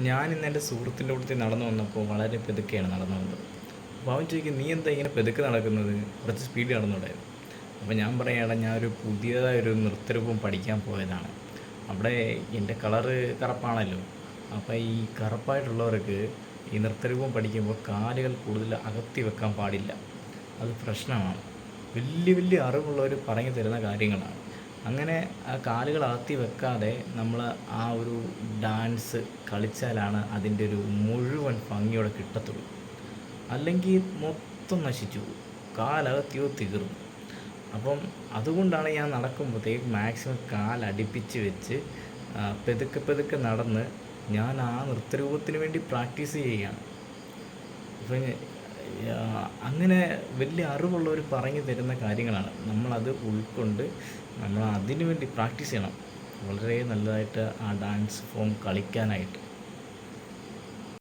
ഞാൻ ഇന്ന് എന്റെ സുഹൃത്തിന്റെ കൂട്ടത്തിൽ നടന്നു വന്നപ്പോൾ വളരെ പെതുക്കെയാണ് നടന്നു വന്നത്. അപ്പോൾ അവൻ ചോദിക്കും നീ എന്താ ഇങ്ങനെ പെതുക്കെ നടക്കുന്നത്? കുറച്ച് സ്പീഡ് നടന്നുകൂടായിരുന്നു അപ്പോൾ ഞാൻ പറയുകയാണ് ഞാൻ ഒരു പുതിയതായൊരു നൃത്തരൂപം പഠിക്കാൻ പോയതാണ്. അവിടെ എന്റെ കളറ് കറുപ്പാണല്ലോ. അപ്പോൾ ഈ കറുപ്പായിട്ടുള്ളവർക്ക് ഈ നൃത്തരൂപം പഠിക്കുമ്പോൾ കാലുകൾ കൂടുതൽ അകത്തി വെക്കാൻ പാടില്ല. അത് പ്രശ്നമാണ്. വലിയ വലിയ അറിവുള്ളവർ പറഞ്ഞു തരുന്ന കാര്യങ്ങളാണ്. അങ്ങനെ ആ കാലുകൾ അകത്തി വെക്കാതെ നമ്മൾ ആ ഒരു ഡാൻസ് കളിച്ചാലാണ് അതിന്റെ ഒരു മുഴുവൻ ഭംഗിയോടെ കിട്ടത്തുള്ളൂ. അല്ലെങ്കിൽ മൊത്തം നശിച്ചു കാലകത്തിയോ തീർന്നു അപ്പം അതുകൊണ്ടാണ് ഞാൻ നടക്കുമ്പോഴത്തേക്ക് മാക്സിമം കാലടിപ്പിച്ച് വെച്ച് പെതുക്കെ പെതുക്കെ നടന്ന് ഞാൻ ആ നൃത്തരൂപത്തിന് വേണ്ടി പ്രാക്ടീസ് ചെയ്യുകയാണ്. അപ്പം അങ്ങനെ വലിയ അറിവുള്ളവർ പറഞ്ഞു തരുന്ന കാര്യങ്ങളാണ്. നമ്മളത് ഉൾക്കൊണ്ട് നമ്മൾ അതിനു വേണ്ടി പ്രാക്ടീസ് ചെയ്യണം. വളരെ നല്ലതായിട്ട് ആ ഡാൻസ് ഫോം കളിക്കാനായിട്ട്.